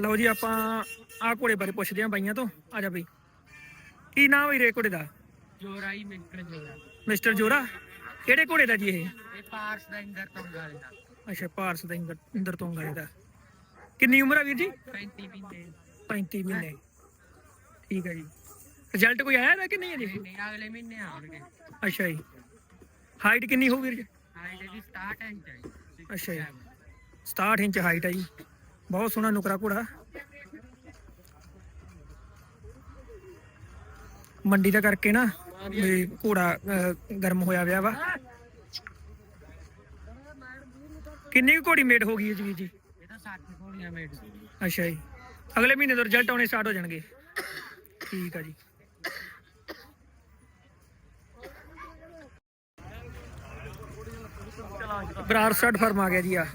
ਲਓ ਜੀ ਆਪਾਂ ਆਹ ਘੋੜੇ ਬਾਰੇ ਪੁੱਛਦੇ ਆਂ ਬਾਈਆਂ ਤੋਂ। ਆ ਜਾ ਬਈ। ਕੀ ਨਾਮ ਹੈ ਰੇ ਘੋੜੇ ਦਾ? ਜੋਰਾਈ ਮਿੰਕਰ ਜੋਰਾ। ਮਿਸਟਰ ਜੋਰਾ? ਕਿਹੜੇ ਘੋੜੇ ਦਾ ਜੀ ਇਹ? ਇਹ ਪਾਰਸ ਦਾ ਇੰਦਰ ਤੋਂ ਗੱਲ ਦਾ। ਅੱਛਾ ਪਾਰਸ ਦਾ ਇੰਦਰ ਇੰਦਰ ਤੋਂ ਗਾਲੇ ਦਾ। ਕਿੰਨੀ ਉਮਰ ਆ ਵੀਰ ਜੀ? 35 ਮਹੀਨੇ। 35 ਮਹੀਨੇ। ਠੀਕ ਹੈ ਜੀ। ਰਿਜ਼ਲਟ ਕੋਈ ਆਇਆ ਇਹਦਾ ਕਿ ਨਹੀਂ ਅਜੇ? ਨਹੀਂ ਅਗਲੇ ਮਹੀਨੇ ਆਉਣਗੇ। ਅੱਛਾ ਜੀ। ਹਾਈਟ ਕਿੰਨੀ ਹੋਊ ਵੀਰ ਜੀ? ਹਾਈਟ ਦੀ ਸਟਾਰਟ ਹੈ ਚਾਹੀਦੀ ਅੱਛਾ ਜੀ। 67 ਇੰਚ ਹਾਈਟ ਹੈ ਜੀ। ਬਹੁਤ ਸੋਹਣਾ ਨੁਕਰਾ ਘੋੜਾ। ਮੰਡੀ ਦਾ ਕਰਕੇ ਨਾ ਵੀ ਘੋੜਾ ਗਰਮ ਹੋਇਆ ਵਿਆ ਵਾ। ਕਿੰਨੀ ਘੋੜੀ ਮੇਡ ਹੋ ਗਈ ਹੈ ਜੀ ਜੀ? ਇਹ ਤਾਂ 60 ਘੋੜੀਆਂ ਮੇਡ ਅੱਛਾ ਜੀ। ਅਗਲੇ ਮਹੀਨੇ ਤੋਂ ਰਿਜ਼ਲਟ ਆਉਣੇ ਸਟਾਰਟ ਹੋ ਜਾਣਗੇ। ਠੀਕ ਆ ਜੀ। ਬਰਾਰ ਸਟਾਰਟ ਫਰਮ ਆ ਗਿਆ ਜੀ ਆ।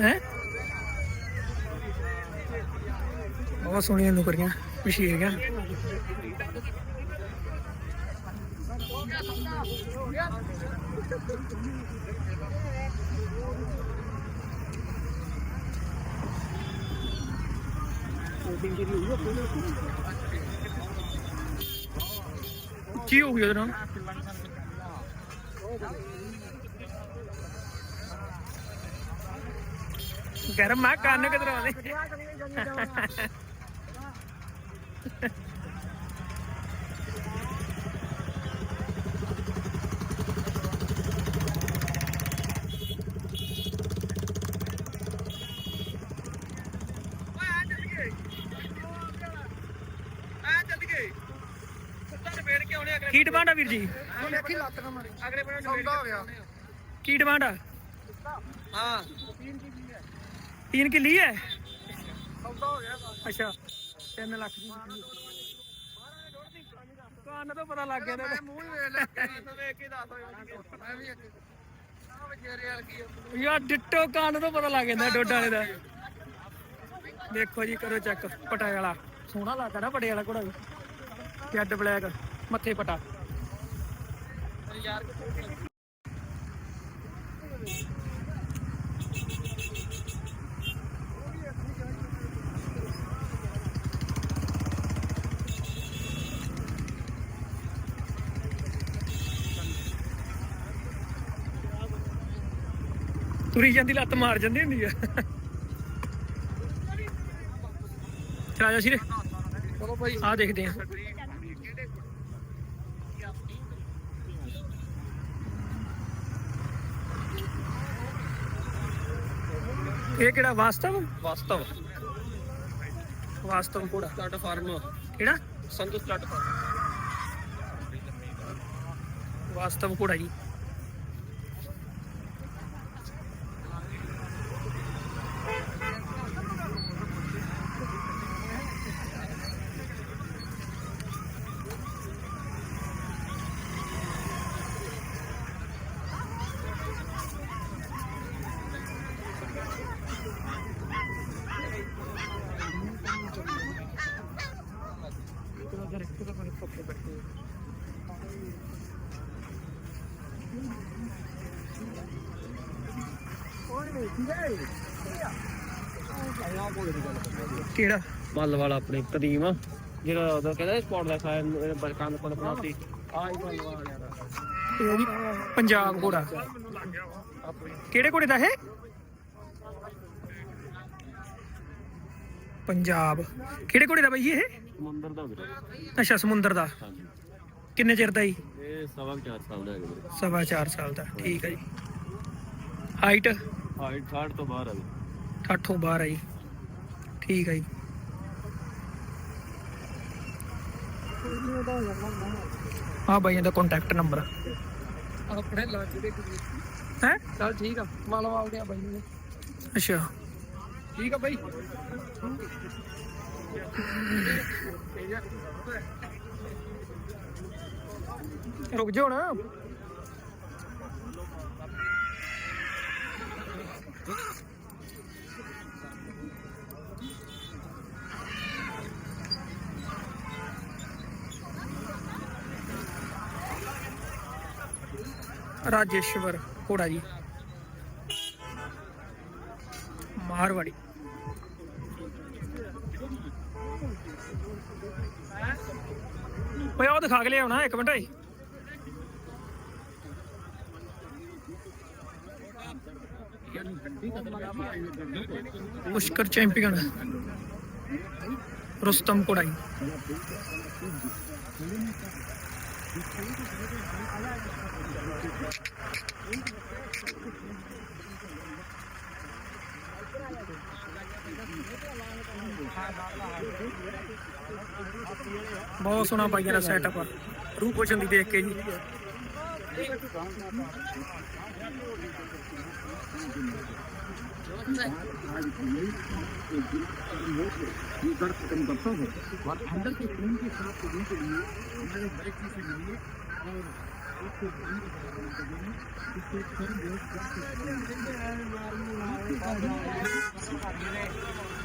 ਹੈ? ਬਹੁਤ ਸੋਹਣੀਆਂ ਨੁਕਰੀਆਂ ਮਸ਼ੀਰੀਆਂ ਕੀ ਹੋ ਗਿਆ ਉਹਦੇ ਨਾਲ ਗਰਮ ਆ ਕੰਨ ਕਿਧਰ ਆਉਂਦੇ? ਕੀ ਡਿਮਾਂਡ ਆ ਵੀਰ ਜੀ। ਦੇਖੀ ਲੱਤ ਨਾ ਮਾਰੀ। ਅਗਲੇ ਬਣਾ ਸੌਦਾ ਹੋ ਗਿਆ ਕੀ ਡਿਮਾਂਡ ਆ ਹਾਂ तीन की ली है ਸੌਦਾ ਹੋ ਗਿਆ अच्छा तीन लाख दी ਕੰਨ ਤੋਂ ਪਤਾ ਲੱਗ ਗਿਆ ਮੈਂ ਮੂੰਹ ਹੀ ਵੇਖ ਲਿਆ ਕੰਨ ਵੇਖ ਕੇ ਦੱਸ ਮੈਂ ਵੀ ਅੱਗੇ ਆਹ ਵਿਚਾਰੇ ਵਾਲ ਕੀ ਆ। ਯਾਰ ਡਿੱਟੋ ਕੰਨ ਤੋਂ ਪਤਾ ਲੱਗ ਜਾਂਦਾ ਡੋਡਾ ਵਾਲੇ ਦਾ ਦੇਖੋ ਜੀ ਕਰੋ ਚੈੱਕ ਪਟਾਏ ਵਾਲਾ ਸੋਹਣਾ ਲੱਗਦਾ ਨਾ ਪਟੇ ਵਾਲਾ ਘੋੜਾ ਵੀ ਜੈਡ ਬਲੈਕ ਮੱਥੇ ਪਟਾ ਤੁਰੀ ਜਾਂਦੀ ਲੱਤ ਮਾਰ ਜਾਂਦੀ ਹੁੰਦੀ ਆ। ਚਲਾ ਜਾ ਸਿਰੇ। ਚਲੋ ਭਾਈ ਆ ਦੇਖਦੇ ਆ। ਇਹ ਕਿਹੜਾ ਵਾਸਤਵ? ਵਾਸਤਵ। ਵਾਸਤਵ ਕੋੜਾ ਸਟਾਰਟ ਫਾਰਮ ਕਿਹੜਾ? ਸੰਧੂ ਸਟਾਰਟ ਫਾਰਮ ਵਾਸਤਵ ਕੋੜਾ ਜੀ? ਕਿਹੜਾ? ਮੱਲ ਵਾਲਾ ਆਪਣੇ ਕਦੀਮ ਆ, ਜਿਹੜਾ ਉਹਦਾ ਕਹਿੰਦਾ ਸਪੌਟ ਦਾ ਖਾਇਆ ਕੰਨ ਕੋਲ ਬਣਾਤੀ ਆ ਹੀ ਮੱਲ ਵਾਲਿਆ ਪੰਜਾਬ ਘੋੜਾ। ਕਿਹੜੇ ਘੋੜੇ ਦਾ ਇਹ? ਪੰਜਾਬ। ਕਿਹੜੇ ਘੋੜੇ ਦਾ ਬਈ ਇਹ? ਸਮੁੰਦਰ ਦਾ ਵੀਰੇ। ਅੱਛਾ ਸਮੁੰਦਰ ਦਾ। ਹਾਂਜੀ। ਕਿੰਨੇ ਚਿਰ ਦਾ ਜੀ? ਇਹ ਸਵਾ ਕੁ ਚਾਰ ਸਾਲ ਦਾ ਹੈ ਵੀਰੇ। ਸਵਾ 4 ਸਾਲ ਦਾ ਠੀਕ ਹੈ ਜੀ। ਹਾਈਟ ਹਾਈਟ 60 ਤੋਂ ਬਾਹਰ ਆ ਵੀ 8 ਬਾਹਰ ਹੈ ਜੀ। ਠੀਕ ਹੈ ਜੀ। ਆ ਬਾਈਆਂ ਦਾ ਕੰਟੈਕਟ ਨੰਬਰ ਆਪਣੇ ਲਾਜ ਦੇ ਹੈ? ਚਲ ਠੀਕ ਆ ਮਾਲ ਵਾਲ ਦੇ ਬਾਈ ਨੇ। ਅੱਛਾ। ਠੀਕ ਆ ਬਾਈ। ਰੁਕ ਜਾਓ ਨਾ। ਰਾਜੇਸ਼ਵਰ ਘੋੜਾ ਜੀ। ਮਾਰਵਾੜੀ ਓਏ ਉਹ ਦਿਖਾ ਕੇ ਲਿਆਉਣਾ ਇੱਕ ਮਿੰਟ ਓਏ ਪੁਸ਼ਕਰ ਚੈਂਪੀਅਨ ਰੁਸਤਮ ਕੋੜਾਈ। ਬਹੁਤ ਸੋਹਣਾ ਪਾਈਆਂ ਦਾ ਸੈਟਅਪ ਆ। ਰੂਪ ਕੁਸ਼ਨ ਦੀ ਦੇਖ ਕੇ ਜੀ।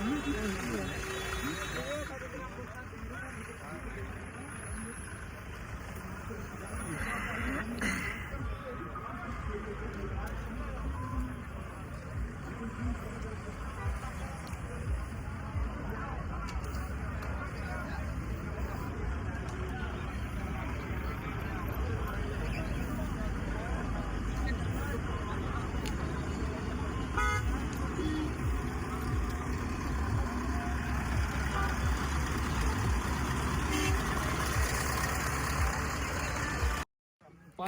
Uhum.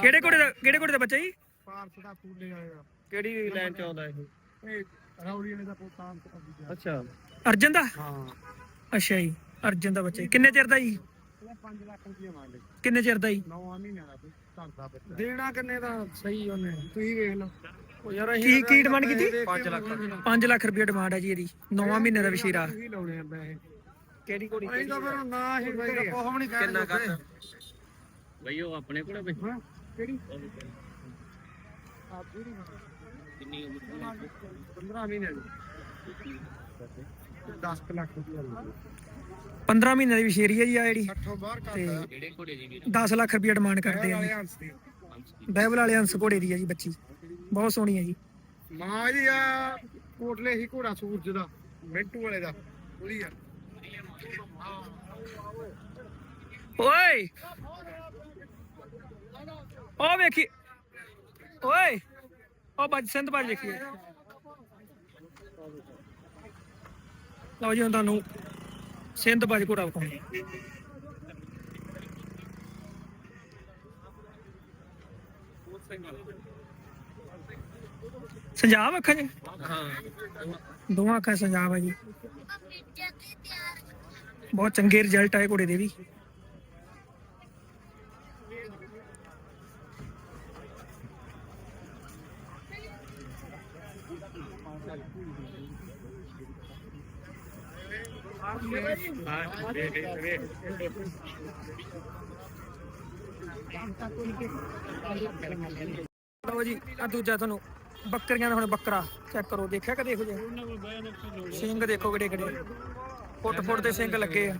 ਕਿਹੜੇ ਘੋੜੇ ਦਾ ਕਿਹੜੇ ਘੋੜੇ ਦਾ ਬੱਚਾ ਜੀ? ਪਾਰਸ ਦਾ ਪੂਲੇ ਆਏਗਾ ਕਿਹੜੀ ਲਾਈਨ ਚ ਆਉਂਦਾ ਇਹ? ਇਹ ਰੌੜੀ ਵਾਲੇ ਦਾ ਪੋਤਾਂ ਅੱਛਾ। ਅਰਜਨ ਦਾ? ਹਾਂ। ਅੱਛਾ ਜੀ ਅਰਜਨ ਦਾ ਬੱਚਾ ਜੀ। ਕਿੰਨੇ ਚਿਰ ਦਾ ਜੀ? ਇਹਦਾ 5 ਲੱਖ ਰੁਪਏ ਮੰਗਦੇ ਕਿੰਨੇ ਚਿਰ ਦਾ ਜੀ? 9 ਮਹੀਨਿਆਂ ਦਾ ਕੋਈ ਘਰ ਦਾ ਬੱਚਾ। ਦੇਣਾ ਕਿੰਨੇ ਦਾ? ਸਹੀ ਉਹਨੇ। ਤੁਸੀਂ ਵੇਖ ਲਓ। ਉਹ ਯਾਰ ਕੀ ਕੀ ਡਿਮਾਂਡ ਕੀਤੀ? 5 ਲੱਖ 5 ਲੱਖ ਰੁਪਏ ਡਿਮਾਂਡ ਹੈ ਜੀ ਇਹਦੀ। 9 ਮਹੀਨੇ ਦਾ ਵਸ਼ੀਰਾ। ਤੁਸੀਂ ਲਾਉਣੇ ਆ ਪੈਸੇ। ਕਿਹੜੀ ਘੋੜੀ ਅਸੀਂ ਤਾਂ ਫਿਰ ਨਾ ਹੀ ਕੋਈ ਕੋਹ ਨਹੀਂ ਕਹਿ ਕਿੰਨਾ ਕਰ ਬਈ ਉਹ ਆਪਣੇ ਕੋਲ ਬਈ। ਕਿਹੜੀ? ਆ ਪੂਰੀ ਕਿੰਨੀ 15 ਮਹੀਨੇ ਦੀ। 10 ਲੱਖ ਰੁਪਏ ਲੱਗੇ 15 ਮਹੀਨੇ ਦੀ ਵਸ਼ੀਰੀ ਹੈ ਜੀ ਆ ਜਿਹੜੀ। 60 ਬਾਹਰ ਤੇ ਕਰਦਾ ਕਿਹੜੇ ਘੋੜੇ ਦੀ ਵੀਰ? 10 ਲੱਖ ਰੁਪਏ ਡਿਮਾਂਡ ਕਰਦੇ ਆ ਬਾਈਬਲ ਵਾਲੇ ਹੰਸ ਘੋੜੇ ਦੀ ਹੈ ਜੀ ਬੱਚੀ। ਬਹੁਤ ਸੋਹਣੀ ਹੈ ਜੀ। ਮਾਂ ਜੀ ਆ ਕੋਟਲੇ ਹੀ ਘੋੜਾ ਸੂਰਜ ਦਾ ਮਿੰਟੂ ਵਾਲੇ ਦਾ। ਉਹਦੀ ਆ ਓਏ! ਉਹ ਵੇਖੀ। ਓਏ ਉਹ ਬੱਜ ਸਿੰਧ ਬਾਜ ਵੇਖੀ। ਲਓ ਜੀ, ਹੁਣ ਤੁਹਾਨੂੰ ਸਿੰਧ ਬਾਜ ਘੋੜਾ ਵਿਖਾਉਂਦੇ ਸੰਜਾਬ ਅੱਖਾਂ ਜੀ ਹਾਂ ਦੋਵਾਂ ਅੱਖਾਂ ਸੰਜਾਬ ਆ ਜੀ। ਬਹੁਤ ਚੰਗੇ ਰਿਜ਼ਲਟ ਆਏ ਘੋੜੇ ਦੇ ਵੀ। ਲਓ ਜੀ ਆ ਦੂਜਾ ਤੁਹਾਨੂੰ, ਬੱਕਰੀਆਂ ਦਾ ਹੁਣ ਬੱਕਰਾ ਚੈੱਕ ਕਰੋ, ਦੇਖਿਆ ਕਦੇ ਇਹੋ ਜਿਹਾ? ਸਿੰਘ ਦੇਖੋ ਕਿਹੜੇ ਕਿਹੜੇ। ਫੁੱਟ ਫੁੱਟ ਦੇ ਸਿੰਘ ਲੱਗੇ ਆ।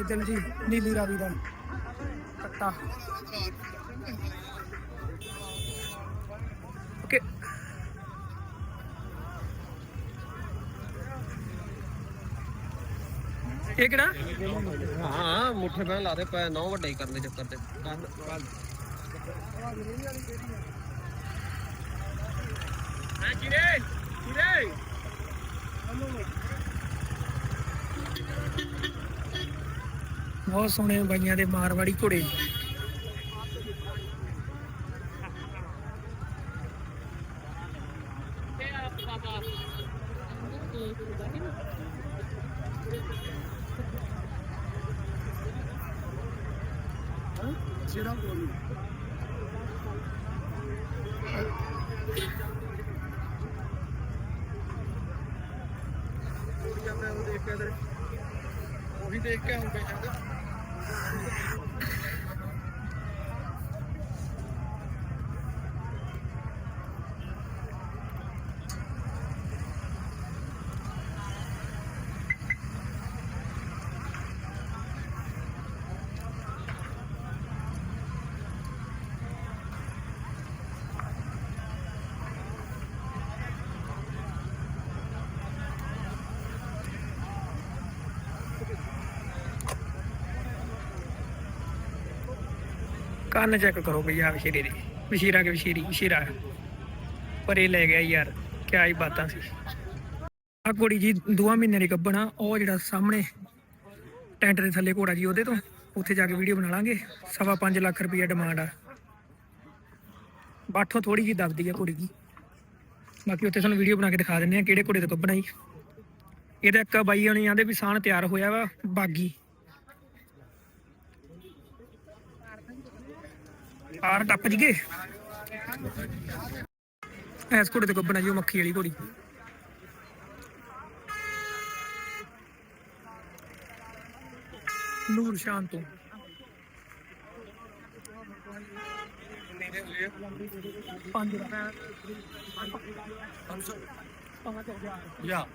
ਇਧਰ ਜੀ ਨੀਲੀ ਰਾਵੀ ਦਾ ਕੱਟਾ ਇਹ ਕਿਹੜਾ? ਹਾਂ ਮੁੱਠੇ ਪੈਣ ਲਾਦੇ ਪੈ ਨੌ ਵੱਡੇ ਹੀ ਕਰਨ ਦੇ ਚੱਕਰ ਤੇ। ਹਾਂ ਕਿਰੇ ਕਿਰੇ ਬਹੁਤ ਸੋਹਣੇ ਬਾਈਆਂ ਦੇ ਮਾਰਵਾੜੀ ਘੋੜੇ। ਉਹ ਦੇਖ ਕੇ ਇਧਰ ਉਹੀ ਦੇਖ ਕੇ ਆਉਂਦੇ ਸ਼ਾਇਦ ਕੰਨ ਚੈੱਕ ਕਰੋ ਬਈ ਆ ਵਿਸ਼ੇਰੇ ਦੇ। ਵਿਸ਼ੇਰਾ ਕੇ ਵਿਸ਼ੇਰੀ ਵਿਸ਼ੇਰਾ ਪਰ ਇਹ ਲੈ ਗਿਆ ਯਾਰ, ਕਿਆ ਹੀ ਬਾਤਾਂ ਸੀ। ਆ ਕੁੜੀ ਜੀ ਦੋਵਾਂ ਮਹੀਨਿਆਂ ਦੀ ਗੱਭਣਾ ਉਹ ਜਿਹੜਾ ਸਾਹਮਣੇ ਟੈਂਟ ਦੇ ਥੱਲੇ ਘੋੜਾ ਜੀ ਉਹਦੇ ਤੋਂ, ਉੱਥੇ ਜਾ ਕੇ ਵੀਡੀਓ ਬਣਾ ਲਾਂਗੇ। ਸਵਾ ਪੰਜ ਲੱਖ ਰੁਪਈਆ ਡਿਮਾਂਡ ਆ। ਬਾਠੋਂ ਥੋੜੀ ਜੀ ਦੱਬਦੀ ਆ ਕੁੜੀ ਦੀ ਬਾਕੀ ਉੱਥੇ ਤੁਹਾਨੂੰ ਵੀਡੀਓ ਬਣਾ ਕੇ ਦਿਖਾ ਦਿੰਦੇ ਆ ਕਿਹੜੇ ਘੋੜੇ ਤੋਂ ਗੱਭਣਾ ਜੀ ਇਹਦਾ ਇੱਕ ਬਾਈ ਹੋਣੀ ਆਂਦੇ ਵੀ ਸਾਨ ਤਿਆਰ ਹੋਇਆ ਵਾ, ਬਾਗੀ। ਆਰ ਟੱਪ ਜੀਗੇ ਐਸ ਘੋੜੇ ਤੇ ਗੱਭਣਾ ਜੀ ਉਹ ਮੱਖੀ ਵਾਲੀ ਘੋੜੀ। ਨੂਰ ਸ਼ਾਨ ਤੋਂ। ਪੰਜ ਯਾ